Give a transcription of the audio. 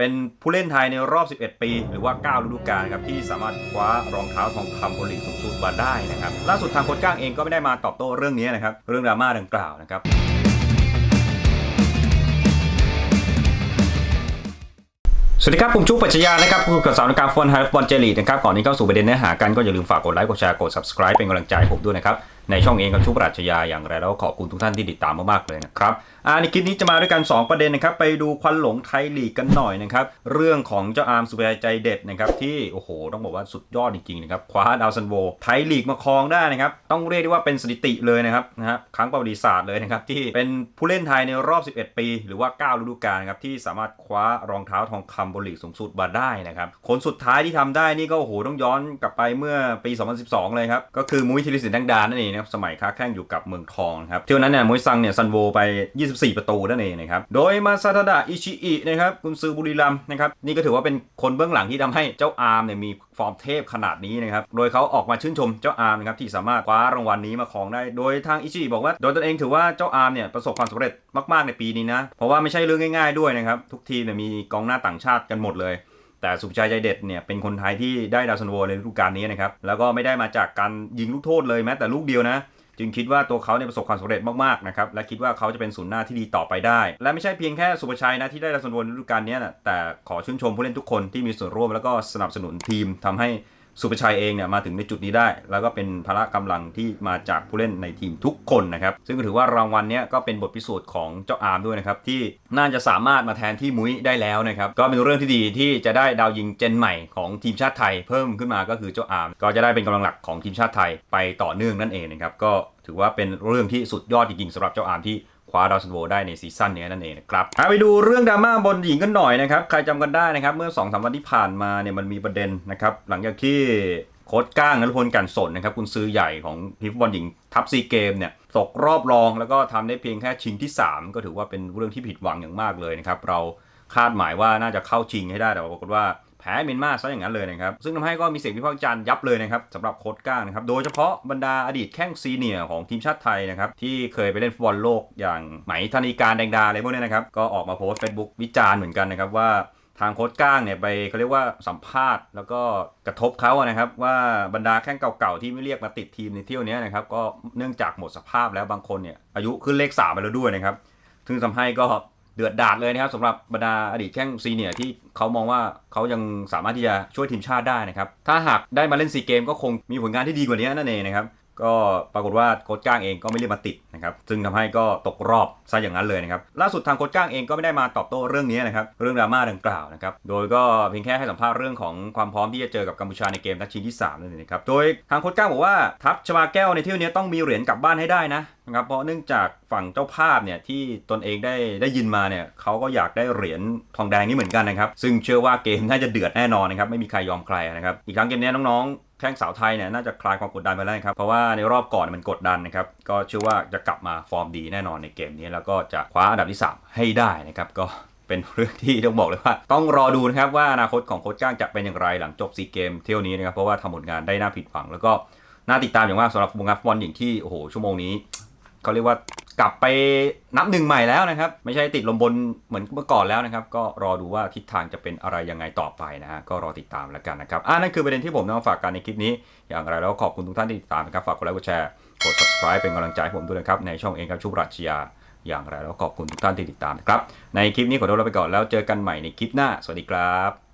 เป็นผู้เล่นไทยในรอบ 11 ปี หรือว่า 9 ฤดูกาลครับที่สามารถคว้ารองเท้าทองคำบนลีกสูงสุดมาได้นะครับล่าสุดทางโค้ชก้างเองก็ไม่ได้มาตอบโต้เรื่องนี้นะครับเรื่องดราม่าดังกล่าวนะครับสวัสดีครับผมชุกปัจจยานะครับคุณกับสาวในการฟอนไฮฟบอลเจลีนะครับก่อนนี้เข้าสู่ประเด็นเนื้อหากันก็อย่าลืมฝากกดไลค์กดแชร์กด subscribe เป็นกำลังใจผมด้วยนะครับ ในช่องเองกับชุกปรัชญาอย่างไรแล้วขอบคุณทุกท่านที่ติดตามมากๆเลยนะครับอ่าในคลิปนี้จะมาด้วยกัน 2 ประเด็นนะครับ ไปดูควันหลงไทยลีกกันหน่อยนะครับ เรื่องของเจ้าอาร์มสุภชัยใจเด็ดนะครับที่โอ้โห ต้องบอกว่าสุดยอดจริงๆนะครับคว้าดาวซันโวไทยลีกมาครองได้นะครับ ต้องเรียกได้ว่าเป็นสถิติเลยนะครับนะฮะครั้งประวัติศาสตร์เลยนะครับที่เป็นผู้เล่นไทยในรอบ 11 ปี หรือว่า 9 ฤดูกาลครับที่สามารถคว้ารองเท้าทองคำบนลีกสูงสุดมาได้นะครับคนสุดท้ายที่ทำได้นี่ก็โอ้โหต้องย้อนกลับไปเมื่อปี 2012 เลยครับก็คือมุ้ยธีรศิลป์ดังดานั่นเองนะครับสมัยค้าแข่งอยู่กับเมืองทองครับเที่วันนั้นเนี่ยมุยซังเนี่ยซันโวไป 24 ประตูนั่นเองนะครับโดยมาซาทาดะอิชิอินะครับกุนซือบุรีรัมนะครับนี่ก็ถือว่าเป็นคนเบื้องหลังที่ทำให้เจ้าอาร์มเนี่ยมีฟอร์มเทพขนาดนี้นะครับโดยเขาออกมาชื่นชมเจ้าอาร์มนะครับที่สามารถคว้ารางวัลนี้มาครองได้ โดยทางอิชิอิบอกว่าโดยตนเองถือว่าเจ้าอาร์มเนี่ยประสบความสำเร็จมาก ๆ ในปีนี้นะเพราะว่าไม่ใช่เรื่องง่าย ๆด้วยนะครับทุกทีมเนี่ยมีกองหน้าต่างชาติกันหมดเลย แต่สุภชัยใจเด็ดเนี่ยเป็นคนไทยที่ได้ดาวซันโวในฤดูกาลนี้นะครับ แล้วก็ไม่ได้มาจากการยิงลูกโทษเลยแม้แต่ลูกเดียวนะ จึงคิดว่าตัวเขาเนี่ยประสบความสำเร็จมากๆนะครับ และคิดว่าเขาจะเป็นศูนย์หน้าที่ดีต่อไปได้ และไม่ใช่เพียงแค่สุภชัยนะที่ได้ดาวซันโวในฤดูกาลนี้นะแต่ขอชื่นชมผู้เล่นทุกคนที่มีส่วนร่วมแล้วก็สนับสนุนทีมทำให้ สุภชัยเองเนี่ยมาถึงในจุดนี้ได้ แล้วก็เป็นพละกำลังที่มาจากผู้เล่นในทีมทุกคนนะครับ ซึ่งก็ถือว่ารางวัลเนี้ยก็เป็นบทพิสูจน์ของเจ้าอาร์มด้วยนะครับที่น่าจะสามารถมาแทนที่มุ้ยได้แล้วนะครับก็เป็นเรื่องที่ดีที่จะได้ดาวยิงเจนใหม่ของทีมชาติไทย เพิ่มขึ้นมาก็คือเจ้าอาร์มก็จะได้เป็นกำลังหลักของทีมชาติไทยไปต่อเนื่องนั่นเองนะครับก็ถือว่าเป็นเรื่องที่สุดยอดจริงๆสำหรับเจ้าอาร์มที่ ว้าดาวซันโวได้ในซีซั่นนี้นั่นเองนะครับไปดูเรื่องดราม่าบนหญิงกันหน่อยนะครับ ใครจำกันได้นะครับ เมื่อ2อสวันที่ผ่านมาเนี่ยมันมีประเด็นนะครับ หลังจากที่โค้ชก้างนรพลกันสนนะครับคุณซื้อใหญ่ของทีมฟุตบอลหญิงทัพซีเกมเนี่ยตกรอบรองแล้วก็ทำได้เพียงแค่ชิงที่ 3 ก็ถือว่าเป็นเรื่องที่ผิดหวังอย่างมากเลยนะครับเราคาดหมายว่าน่าจะเข้าชิงให้ได้แต่ปรากฏว่า แพ้เมียนมาซะอย่างนั้นเลยนะครับ ซึ่งทำให้ก็มีเสียงวิพากษ์วิจารณ์ยับเลยนะครับสำหรับโค้ชก้างนะครับ โดยเฉพาะบรรดาอดีตแข้งซีเนียร์ของทีมชาติไทยนะครับ ที่เคยไปเล่นฟุตบอลโลกอย่างไหมธนีการแดงดาอะไรพวกนี้นะครับ ก็ออกมาโพสต์เฟซบุ๊กวิจารณ์เหมือนกันนะครับว่าทางโค้ชก้างเนี่ยไปเขาเรียกว่าสัมภาษณ์ แล้วก็กระทบเขาอะนะครับ ว่าบรรดาแข้งเก่าๆที่ไม่เรียกมาติดทีมในเที่ยวเนี้ยนะครับก็เนื่องจากหมดสภาพแล้วบางคนเนี่ยอายุขึ้นเลขสามไปแล้วด้วยนะครับซึ่งทำให้ก็ เดือดดาดเลยนะครับสำหรับบรรดาอดีตแข้งซีเนียที่เขามองว่าเขายังสามารถที่จะช่วยทีมชาติได้นะครับ ถ้าหากได้มาเล่นซีเกมก็คงมีผลงานที่ดีกว่านี้นั่นเองนะครับ ก็ปรากฏว่าโค้ชก้างเองก็ไม่เรียกมาติดนะครับซึ่งทำให้ก็ตกรอบซะอย่างนั้นเลยนะครับล่าสุดทางโค้ชก้างเองก็ไม่ได้มาตอบโต้เรื่องนี้นะครับเรื่องดราม่าดังกล่าวนะครับโดยก็เพียงแค่ให้สัมภาษณ์เรื่องของความพร้อมที่จะเจอกับกัมพูชาในเกมนัดชิงที่3นั่นเองครับโดยทางโค้ชก้างบอกว่าทัพชวาแก้วในเที่ยวนี้ต้องมีเหรียญกลับบ้านให้ได้นะนะครับเพราะเนื่องจากฝั่งเจ้าภาพเนี่ยที่ตนเองได้ได้ยินมาเนี่ยเขาก็อยากได้เหรียญทองแดงนี้เหมือนกันนะครับซึ่งเชื่อว่าเกมน่าจะเดือดแน่นอนนะครับไม่มีใครยอมใครนะครับอีกครั้งเกมนี้น้องๆ แข้งสาวไทยเนี่ยน่าจะคลายความกดดันไปแล้วนะครับ เพราะว่าในรอบก่อนมันกดดันนะครับ ก็เชื่อว่าจะกลับมาฟอร์มดีแน่นอนในเกมนี้ แล้วก็จะคว้าอันดับที่ 3 ให้ได้นะครับก็เป็นเรื่องที่ต้องบอกเลยว่า ต้องรอดูนะครับว่าอนาคตของโค้ชก้างจะเป็นอย่างไรหลังจบซีเกมเที่ยวนี้นะครับเพราะว่าทำผลงานได้น่าผิดหวัง แล้วก็น่าติดตามอย่างมากสำหรับวงการฟุตบอลอย่างที่โอ้โหชั่วโมงนี้เขาเรียกว่า กลับไปนับหนึ่งใหม่แล้วนะครับ ไม่ใช่ติดลมบนเหมือนเมื่อก่อนแล้วนะครับ ก็รอดูว่าทิศทางจะเป็นอะไรยังไงต่อไปนะฮะก็รอติดตามแล้วกันนะครับอ่านั่นคือประเด็นที่ผมนำมาฝากกันในคลิปนี้ อย่างไรแล้วขอบคุณทุกท่านที่ติดตามนะครับฝากกดไลค์กดแชร์กด subscribe เป็นกำลังใจให้ผมด้วยนะครับในช่องเองครับชุบรัชยาอย่างไรแล้วขอบคุณทุกท่านที่ติดตามนะครับในคลิปนี้ขอตัวลาไปก่อนแล้วเจอกันใหม่ในคลิปหน้าสวัสดีครับ